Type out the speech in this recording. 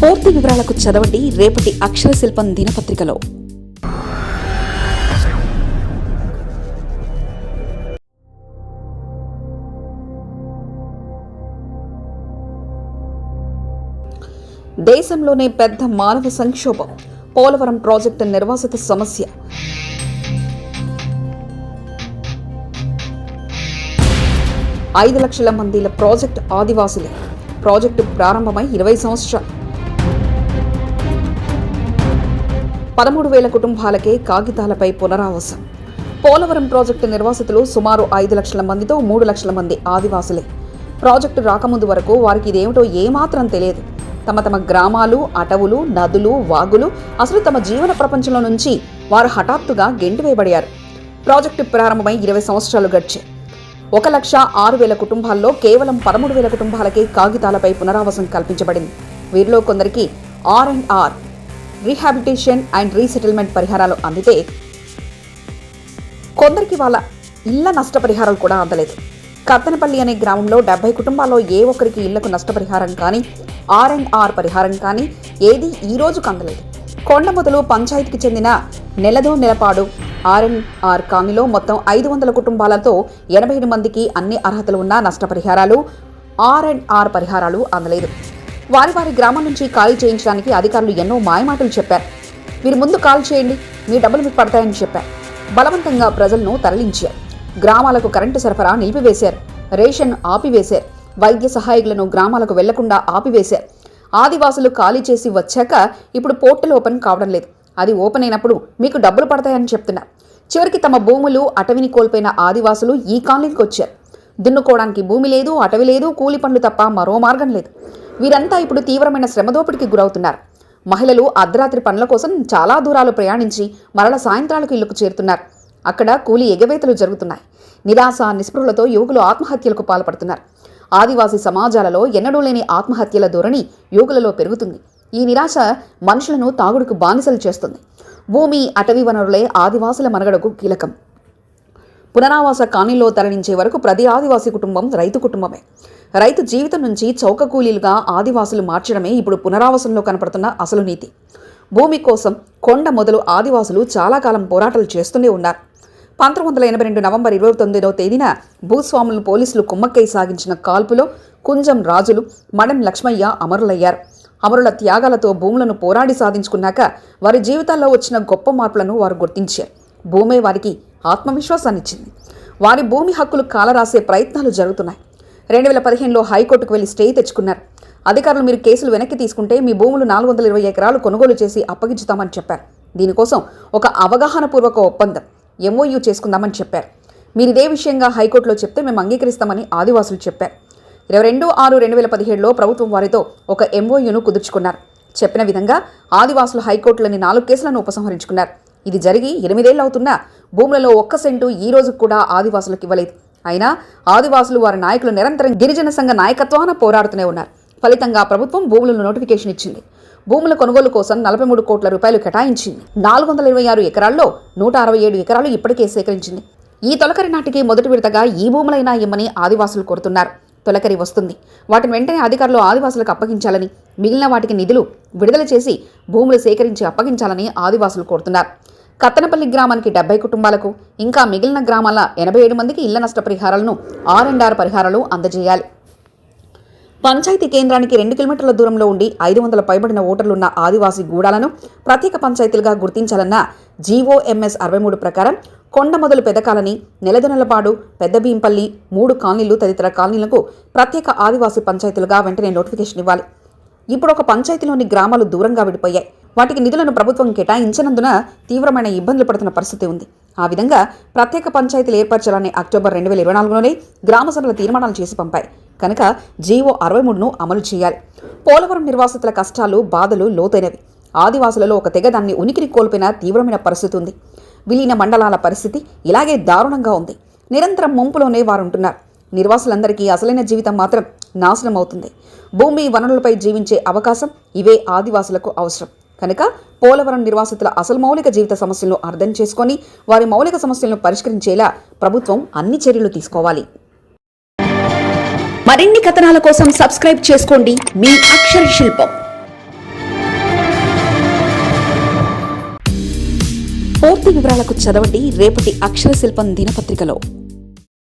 పూర్తి వివరాలకు చదవండి రేపటి అక్షర శిల్పం దినపత్రికలో. దేశంలోనే పెద్ద మానవ సంక్షోభం పోలవరం ప్రాజెక్టు నిర్వాసిత సమస్య. ఐదు లక్షల మందిల ప్రాజెక్ట్ ఆదివాసులే. ప్రాజెక్టు ప్రారంభమై ఇరవై సంవత్సరాలు. పదమూడు వేల కుటుంబాలకే కాగితాలపై పునరావాసం. పోలవరం ప్రాజెక్టు నిర్వాసితులు సుమారు ఐదు లక్షల మందితో మూడు లక్షల మంది ఆదివాసులే. ప్రాజెక్టు రాకముందు వరకు వారికి ఇదేమిటో ఏమాత్రం తెలియదు. తమ తమ గ్రామాలు అటవులు నదులు వాగులు అసలు తమ జీవన ప్రపంచంలో నుంచి వారు హఠాత్తుగా గెంటివేయబడారు ప్రాజెక్టు ప్రారంభమై ఇరవై సంవత్సరాలు గడిచే ఒక లక్ష ఆరు వేల కుటుంబాల్లో కేవలం పదమూడు వేల కుటుంబాలకే కాగితాలపై పునరావాసం కల్పించబడింది. వీరిలో కొందరికి R and R rehabilitation and resettlement పరిహారాలు అందితే కొందరికి వాళ్ళ ఇళ్ళ నష్టపరిహారాలు కూడా అందలేదు. కత్తనపల్లి అనే గ్రామంలో డెబ్బై కుటుంబాల్లో ఏ ఒక్కరికి ఇళ్ళకు నష్టపరిహారం కానీ ఆర్ అండ్ ఆర్ పరిహారం కానీ ఏది ఈ అందలేదు కొండ మొదలు పంచాయతీకి చెందిన నెలదో నెలపాడు ఆర్ఎన్ఆర్ కామిలో కాలనీలో మొత్తం ఐదు వందల కుటుంబాలతో ఎనభై ఏడు మందికి అన్ని అర్హతలు ఉన్న నష్టపరిహారాలు ఆర్ అండ్ ఆర్ పరిహారాలు అందలేదు. వారి వారి గ్రామం నుంచి ఖాళీ చేయించడానికి అధికారులు ఎన్నో మాయమాటలు చెప్పారు. మీరు ముందు కాల్ చేయండి మీ డబ్బులు మీకు పడతాయని చెప్పారు. బలవంతంగా ప్రజలను తరలించారు. గ్రామాలకు కరెంటు సరఫరా నిలిపివేశారు. రేషన్ ఆపివేశారు. వైద్య సహాయకులను గ్రామాలకు వెళ్ళకుండా ఆపివేశారు. ఆదివాసులు ఖాళీ చేసి వచ్చాక ఇప్పుడు పోర్టల్ ఓపెన్ కావడం లేదు. అది ఓపెన్ అయినప్పుడు మీకు డబ్బులు పడతాయని చెప్తున్నారు. చివరికి తమ భూములు అటవిని కోల్పోయిన ఆదివాసులు ఈ కాలనీకి వచ్చారు. దున్నుకోవడానికి భూమి లేదు అటవి లేదు కూలి పనులు తప్ప మరో మార్గం లేదు. వీరంతా ఇప్పుడు తీవ్రమైన శ్రమదోపిడికి గురవుతున్నారు. మహిళలు అర్ధరాత్రి పనుల కోసం చాలా దూరాలు ప్రయాణించి మరల సాయంత్రాలకు ఇళ్ళకు చేరుతున్నారు. అక్కడ కూలి ఎగవేతలు జరుగుతున్నాయి. నిరాశ నిస్పృహలతో యువకులు ఆత్మహత్యలకు పాల్పడుతున్నారు. ఆదివాసీ సమాజాలలో ఎన్నడూ లేని ఆత్మహత్యల ధోరణి యువకులలో పెరుగుతుంది. ఈ నిరాశ మనుషులను తాగుడుకు బానిసలు చేస్తుంది. భూమి అటవీ వనరులే ఆదివాసుల మనుగడకు కీలకం. పునరావాస కాలనీలో తరలించే వరకు ప్రతి ఆదివాసీ కుటుంబం రైతు కుటుంబమే. రైతు జీవితం నుంచి చౌక కూలీలుగా ఆదివాసులు మార్చడమే ఇప్పుడు పునరావాసంలో కనపడుతున్న అసలు నీతి. భూమి కోసం కొండ మొదలు ఆదివాసులు చాలా కాలం పోరాటాలు చేస్తూనే ఉన్నారు. పంతొమ్మిది వందల ఎనభై రెండు నవంబర్ ఇరవై తొమ్మిదో తేదీన భూస్వాములు పోలీసులు కుమ్మక్కై సాగించిన కాల్పులో కుంజం రాజులు మడం లక్ష్మయ్య అమరులయ్యారు. అమరుల త్యాగాలతో భూములను పోరాడి సాధించుకున్నాక వారి జీవితాల్లో వచ్చిన గొప్ప మార్పులను వారు గుర్తించారు. భూమే వారికి ఆత్మవిశ్వాసాన్నిచ్చింది. వారి భూమి హక్కులు కాలరాసే ప్రయత్నాలు జరుగుతున్నాయి. రెండు వేల పదిహేనులో హైకోర్టుకు వెళ్ళి స్టే తెచ్చుకున్నారు. అధికారులు మీరు కేసులు వెనక్కి తీసుకుంటే మీ భూములు నాలుగు వందల ఇరవై ఎకరాలు కొనుగోలు చేసి అప్పగించుతామని చెప్పారు. దీనికోసం ఒక అవగాహనపూర్వక ఒప్పందం ఎంఓయూ చేసుకుందామని చెప్పారు. మీరు ఇదే విషయంగా హైకోర్టులో చెప్తే మేము అంగీకరిస్తామని ఆదివాసులు చెప్పారు. ఇరవై రెండు ఆరు రెండు వేల పదిహేడులో ప్రభుత్వం వారితో ఒక ఎంఓయూను కుదుర్చుకున్నారు. చెప్పిన విధంగా ఆదివాసులు హైకోర్టులోని నాలుగు కేసులను ఉపసంహరించుకున్నారు. ఇది జరిగి ఎనిమిదేళ్ళవుతున్నా భూములలో ఒక్క సెంటు ఈ రోజు కూడా ఆదివాసులకు ఇవ్వలేదు. అయినా ఆదివాసులు వారి నాయకులు నిరంతరం గిరిజన సంఘ నాయకత్వాన పోరాడుతూనే ఉన్నారు. ఫలితంగా ప్రభుత్వం భూములను నోటిఫికేషన్ ఇచ్చింది. భూముల కొనుగోలు కోసం నలభై మూడు కోట్ల రూపాయలు కేటాయించింది. నాలుగు వందల ఇరవై ఆరు ఎకరాల్లో నూట అరవై ఏడు ఎకరాలు ఇప్పటికే సేకరించింది. ఈ తొలకరి నాటికి మొదటి విడతగా ఈ భూములైనా ఇమ్మని ఆదివాసులు కోరుతున్నారు. తొలకరి వస్తుంది. వాటిని వెంటనే అధికారులు ఆదివాసులకు అప్పగించాలని మిగిలిన వాటికి నిధులు విడుదల చేసి భూములు సేకరించి అప్పగించాలని ఆదివాసులు కోరుతున్నారు. కత్తనపల్లి గ్రామానికి డెబ్బై కుటుంబాలకు ఇంకా మిగిలిన గ్రామాల ఎనభై ఏడు మందికి ఇళ్ళ నష్టపరిహారాలను ఆర్ అండ్ ఆర్ పరిహారాలు అందజేయాలి. పంచాయతీ కేంద్రానికి రెండు కిలోమీటర్ల దూరంలో ఉండి ఐదు వందల పైబడిన ఓటర్లున్న ఆదివాసీ గూడాలను ప్రత్యేక పంచాయతీలుగా గుర్తించాలన్న జీవోఎంఎస్ అరవై మూడు ప్రకారం కొండ మొదలు పెదకాలని నెలదొనలపాడు పెద్ద భీంపల్లి మూడు కాలనీలు తదితర కాలనీలకు ప్రత్యేక ఆదివాసీ పంచాయతీలుగా వెంటనే నోటిఫికేషన్ ఇవ్వాలి. ఇప్పుడు ఒక పంచాయతీలోని గ్రామాలు దూరంగా విడిపోయాయి. వాటికి నిధులను ప్రభుత్వం కేటాయించినందున తీవ్రమైన ఇబ్బందులు పడుతున్న పరిస్థితి ఉంది. ఆ విధంగా ప్రత్యేక పంచాయతీలు ఏర్పరచాలని అక్టోబర్ రెండు వేల ఇరవై నాలుగులోనే గ్రామ సభల తీర్మానాలు చేసి పంపాయి. కనుక జీవో అరవై మూడును అమలు చేయాలి. పోలవరం నిర్వాసితుల కష్టాలు బాధలు లోతైనవి. ఆదివాసులలో ఒక తెగ దాన్ని ఉనికిని కోల్పోయిన తీవ్రమైన పరిస్థితి ఉంది. విలీన మండలాల పరిస్థితి ఇలాగే దారుణంగా ఉంది. నిరంతరం ముంపులోనే వారుంటున్నారు. నిర్వాసులందరికీ అసలైన జీవితం మాత్రం నాశనం అవుతుంది భూమి వనరులపై జీవించే అవకాశం ఇవే ఆదివాసులకు అవసరం. కనుక పోలవరం నిర్వాసితుల అసలు మౌలిక జీవిత సమస్యలను అర్థం చేసుకొని వారి మౌలిక సమస్యలను పరిష్కరించేలా ప్రభుత్వం అన్ని చర్యలు తీసుకోవాలి. మరిన్ని కథనాల కోసం సబ్స్క్రైబ్ చేసుకోండి. మీ అక్షర శిల్పం. పూర్తి వివరాలకు చదవండి. రేపటి అక్షర శిల్పం దినపత్రికలో.